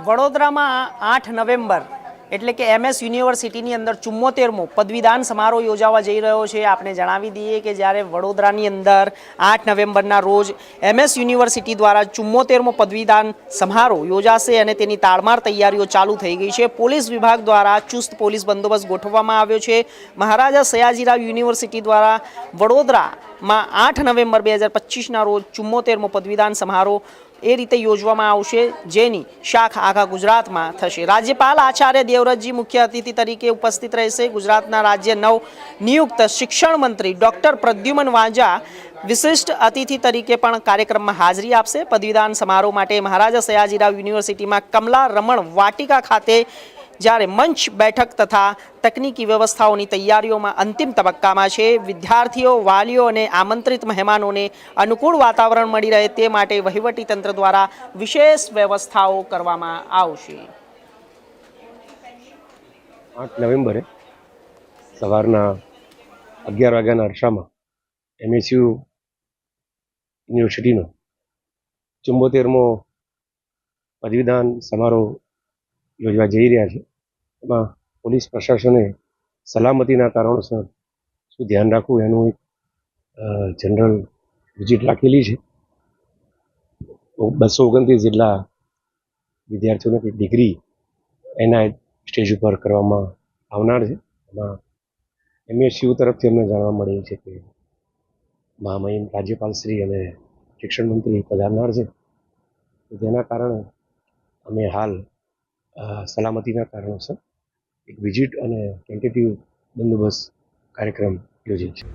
વડોદરામાં આઠ નવેમ્બર, એટલે કે એમએસ યુનિવર્સિટીની અંદર ચુમ્મોતેરમો પદવીદાન સમારોહ યોજાવા જઈ રહ્યો છે. આપણે જણાવી દઈએ કે જ્યારે વડોદરાની અંદર આઠ નવેમ્બરના રોજ એમએસ યુનિવર્સિટી દ્વારા ચુમ્મોતેરમો પદવીદાન સમારોહ યોજાશે અને તેની તાળમાર તૈયારીઓ ચાલુ થઈ ગઈ છે. પોલીસ વિભાગ દ્વારા ચુસ્ત પોલીસ બંદોબસ્ત ગોઠવવામાં આવ્યો છે. મહારાજા સયાજીરાવ યુનિવર્સિટી દ્વારા વડોદરામાં આઠ નવેમ્બર બે હજાર પચીસના રોજ ચુમ્મોતેરમો પદવીદાન સમારોહ એ રીતે યોજવામાં આવશે જેની શાખ આખા ગુજરાતમાં થશે. રાજ્યપાલ આચાર્ય દેવવ્રતજી મુખ્ય અતિથિ તરીકે ઉપસ્થિત રહેશે. ગુજરાતના રાજ્ય નવ નિયુક્ત શિક્ષણ મંત્રી ડૉક્ટર પ્રદ્યુમન વાંઝા વિશિષ્ટ અતિથિ તરીકે પણ કાર્યક્રમમાં હાજરી આપશે. પદવીદાન સમારોહ માટે મહારાજા સયાજીરાવ યુનિવર્સિટીમાં કમલા રમણ વાટિકા ખાતે જ્યારે મંચ બેઠક તથા તકનીકી વ્યવસ્થાઓની તૈયારીઓમાં અંતિમ તબક્કામાં છે, વિદ્યાર્થીઓ, વાલીઓ અને આમંત્રિત મહેમાનોને અનુકૂળ વાતાવરણ મળી રહે તે માટે વહીવટીતંત્ર દ્વારા વિશેષ વ્યવસ્થાઓ કરવામાં આવશે. આઠ નવેમ્બરે સવારના અગિયાર વાગ્યાના અરસામાં એમએસયુ યુનિવર્સિટીનો ચુંબોતેરમો પદવીદાન સમારોહ યોજવા જઈ રહ્યા છે. એમાં પોલીસ પ્રશાસને સલામતીના કારણોસર શું ધ્યાન રાખવું એનું એક જનરલ વિઝિટ રાખેલી છે. બસો ઓગણત્રીસ જેટલા વિદ્યાર્થીઓને ડિગ્રી એના સ્ટેજ ઉપર કરવામાં આવનાર છે. એમાં એમએસયુ તરફથી અમને જાણવા મળે છે કે મહામહિમ રાજ્યપાલ શ્રી અને શિક્ષણ મંત્રી પધારનાર છે. જેના કારણે અમે હાલ સલામતીના કારણોસર એક વિઝિટ અને ટેન્ટેટિવ બંદોબસ્ત કાર્યક્રમ યોજે છીએ